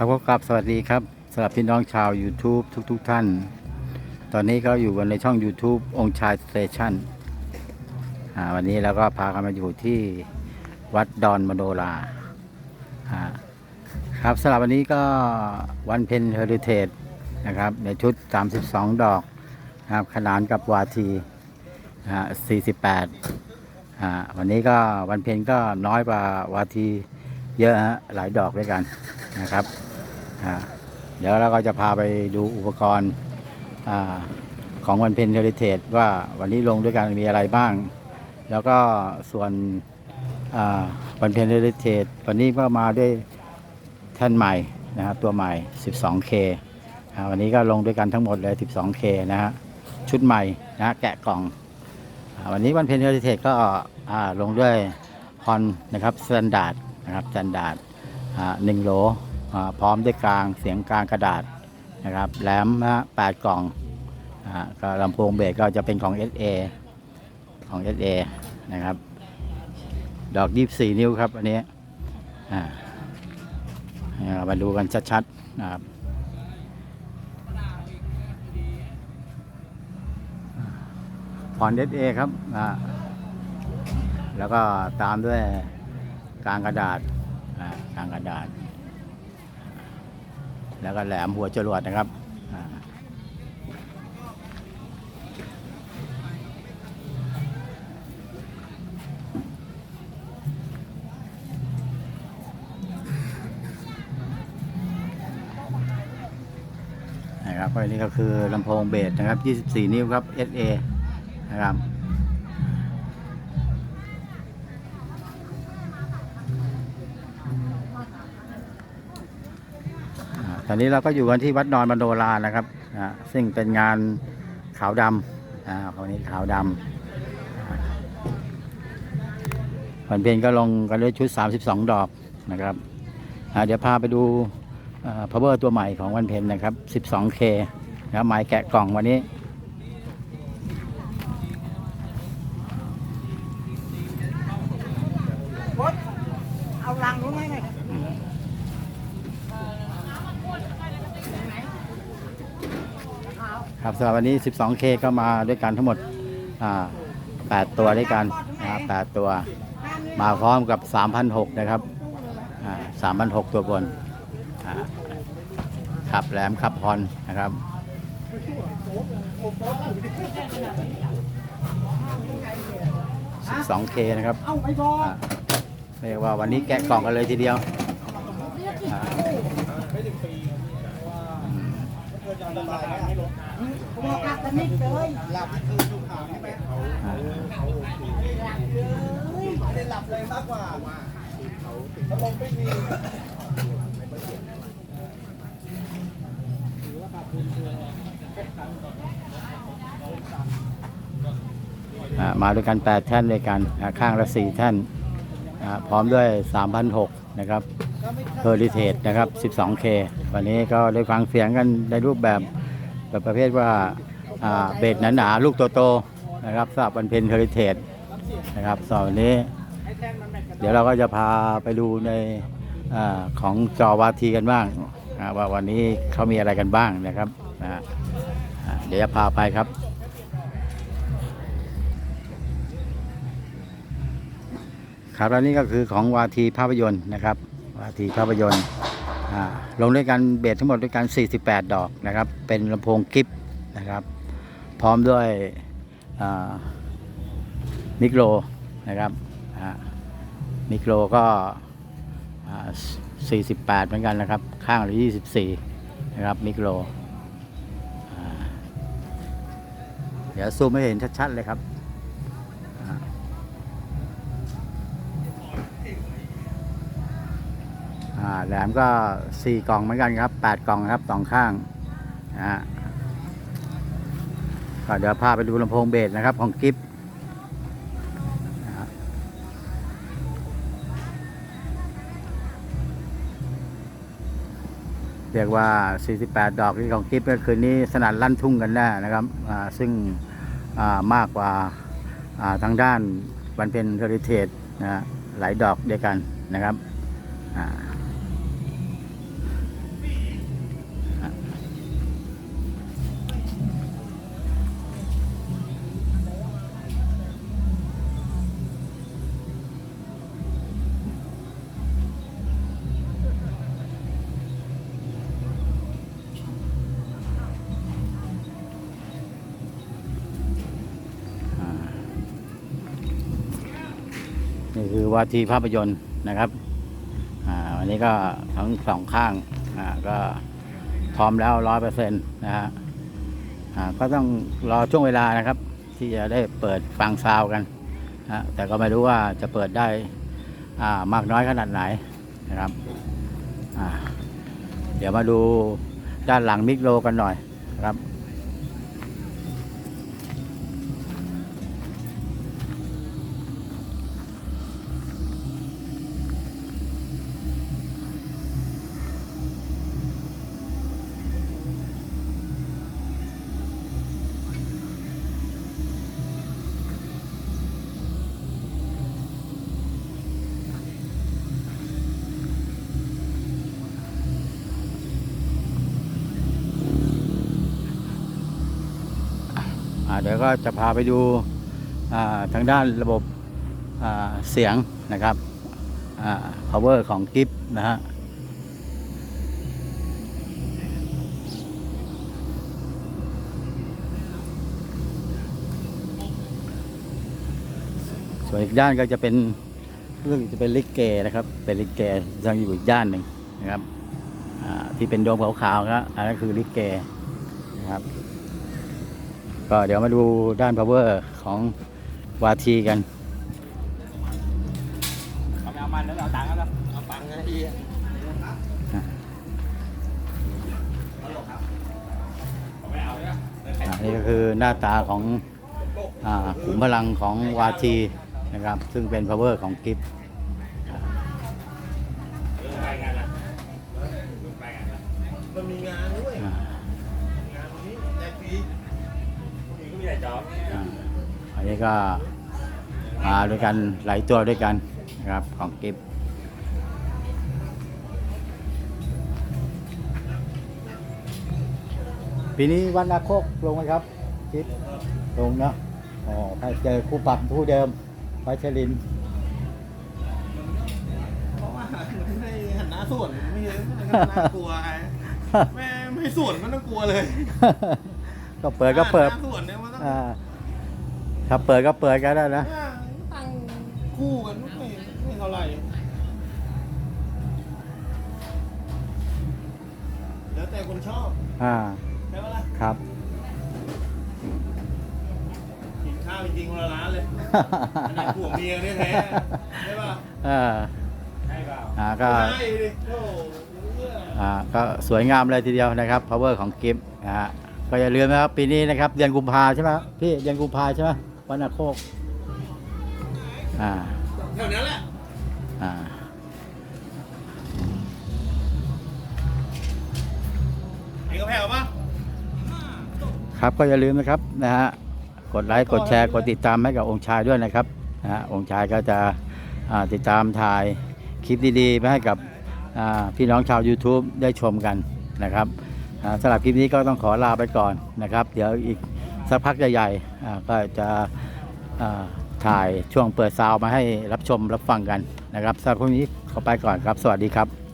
ครับก็กลับสวัสดีครับสำหรับพี่น้องชาว YouTube ทุกๆทท่าน ตอนนี้ก็อยู่กันในช่อง YouTube องค์ชายสเตชันวันนี้เราก็พากันมาอยู่ที่วัดดอนมโนราครับสำหรับวันนี้ก็วันเพ็ญเฮอริเทจนะครับในชุด 32 ดอกนะครับขนานกับวาทีอ่า48อ่าวันนี้ก็วันเพ็ญก็น้อยกว่าวาทีเยอะฮะหลายดอกด้วยกันนะครับ เดี๋ยวเราก็จะพาไปดูอุปกรณ์อของวันเพ็ญเฮอริเทจว่าวันนี้ลงด้วยกันมีอะไรบ้าง แล้วก็ส่วนวันเพ็ญเฮอริเทจวันนี้ก็มาด้วยแท่นใหม่นะครับตัวใหม่ 12K วันนี้ก็ลงด้วยกันทั้งหมดเลย 12K นะฮะชุดใหม่นะฮะแกะกล่องอวันนี้วันเพ็ญเฮอริเทจก็ลงด้วยฮอนนะครับสแตนดาร์ดนะครับสแตนดาร์ดหนึ่งโหล พร้อมด้วยกลางเสียงกลางกระดาษนะครับแหลมนะแปดกล่องอก็ลำโพงเบสก็จะเป็นของ SA ของ SA นะครับ ดอก24 นิ้วครับ อันนี้เรามาดูกันชัดๆนะครับผ่อน SA ครับอ่าแล้วก็ตามด้วยกลางกระดาษอ่ากลางกระดาษ แล้วก็แหลมหัวจรวดนะครับอ่านะครับอันนี้ก็คือลำโพงเบสนะครับ 24 นิ้วครับ SA นะครับ ตอนนี้เราก็อยู่กันที่วัดนอนบันโดรานะครับซึ่งเป็นงานขาวดำอ่าของนี้ขาวดำวันเพ็ญก็ลงกันด้วยชุด 32 ดอกนะครับเดี๋ยวพาไปดูพาวเวอร์ตัวใหม่ของวันเพนนะครับ 12K นะครับไม้แกะกล่องวันนี้ ครับสำหรับวันนี้ 12K ก็มาด้วยกันทั้งหมด8ตัวด้วยกันนะครับ8ตัว มาพร้อมกับ3,600นะครับ3,600ตัวบนขับแหลมขับฮอนนะครับ 12K นะครับเอาไปก่อนอ่าเรียกว่าวันนี้แกะกล่องกันเลยทีเดียว อ่า มอ่าไม่ได้หลับเลยมากกว่าถ้าลงไม่มีอ่ามาด้วยกัน 8 แท่นด้วยกันอ่าข้างละ 4 แท่นอ่าพร้อมด้วย3,600นะครับเ e อริเทจนะครับ 12K วันนี้ก็ได้ฟังเสียงกันในรูปแบบ แบบประเภทว่าเบสหนาๆลูกโตๆนะครับสำหรับวันเพนเ e อริเทจนะครับสำหรับนนี้ เดี๋ยวเราก็จะพาไปดูในอของจอวาทีกันบ้างว่าวันนี้เขามีอะไรกันบ้างนะครับเดี๋ยวจะพาไปครับครับแล้วนี่ก็คือของวาทีภาพยนตร์นะครับ วาทีภาพยนตร์ ลงด้วยกันเบสทั้งหมดด้วยกัน 48 ดอกนะครับ เป็นลำโพงกิฟนะครับ พร้อมด้วยมิโรนะครับมิโรก็ 48 เหมือนกันนะครับ ข้างละ24 นะครับมิโรเดี๋ยวซูมให้เห็นชัด ๆ เลยครับ แหลมก็ 4 กล่องเหมือนกันครับ 8 กล่องครับสองข้างนะฮะก็เดี๋ยวพาไปดูลำโพงเบสนะครับของกิฟเรียกว่า 48 ดอกที่ของกิฟก็คืนนี้สนั่นลั่นทุ่งกันแน่นะครับ ซึ่งามากกว่าาทางด้านวันเป็นเฮอริเทจนะฮะหลายดอกเด้วกันนะครับี่คือวาทีภาพยนตร์นะครับอ่าวันนี้ก็ทั้งสองข้างอ่าก็พร้อมแล้วร้อยเปอร์เซ็นต์นะฮะอ่าก็ต้องรอช่วงเวลานะครับ ที่จะได้เปิดฟังซาวกันฮะแต่ก็ไม่รู้ว่าจะเปิดได้อ่ามากน้อยขนาดไหนนะครับอ่าเดี๋ยวมาดูด้านหลังมิกโลกันหน่อยนะครับ ดี๋ยวก็จะพาไปดูทางด้านระบบเสียงนะครับ power ของกิฟนะฮะส่วนอีกด้านก็จะเป็นเรื่องจะเป็นลิกเกนะครับ เป็นลิกเกยังอยู่อีกด้านหนึ่งนะครับที่เป็นโดมขาวๆครับอันนั้นคือลิกเกนะครับ ก็เดี๋ยวมาดูด้าน power ของวาทีกันเอาไปเอามันแล้วเอาตังค์แล้วเอาตังค์ไงอีอ่านี่ก็คือหน้าตาของอขุมพลังของวาทีนะครับ ซึ่งเป็น power ของกิฟมั อบอ่าอันนี้ก็มาด้วยกันหลายตัวด้วยกันนะครับของกิฟปีนี้วันนาโคกลงไหมครับกิฟลงเนาะอ๋อถ้าเจอคู่ปรับคู่เดิมพัชรินเพราะว่ามันไม่หันหน้าส่วนไม่เห็นน่ากลัวไงแม่ไม่ส่วนมันต้องกลัวเลย ก็เปิดก็เปิดหันหน้าส่วนเนี่ยมันต้องอ่าถ้าเปิดก็เปิดกันได้นะตั้งคู่กันไม่ไม่เท่าไหร่แล้วแต่คนชอบอ่าใช่ปะล่ะครับ กินข้าวจริงๆคนละร้านเลยอันไหนผัวเมียเนี่ยแท้ใช่ป่ะอ่าใช่เปล่าอ่าก็ใช่ดิโอ้โหเหี้ยอ่าก็สวยงามเลยทีเดียวนะครับ power ของกิฟต์นะฮะ ก็อย่าลืมนะครับ ปีนี้นะครับ เดือนกุมภาใช่ไหมครับพี่เดือนกุมภาใช่ไหมวันอาโคกอ่าแถวนั้นแหละอ่าไอ้กระเพราปะครับก็อย่าลืมนะครับนะฮะกดไลค์กดแชร์กดติดตามให้กับองค์ชายด้วยนะครับนะฮะองค์ชายก็จะอ่าติดตามถ่ายคลิปดีๆไปให้กับอ่าพี่น้องชาว YouTube ได้ชมกันนะครับอ่า สำหรับคลิปนี้ก็ต้องขอลาไปก่อนนะครับ เดี๋ยวอีกสักพักใหญ่ๆก็จะถ่ายช่วงเปิดซาวมาให้รับชมรับฟังกันนะครับสำหรับคลิปนี้ขอไปก่อนครับ สวัสดีครับ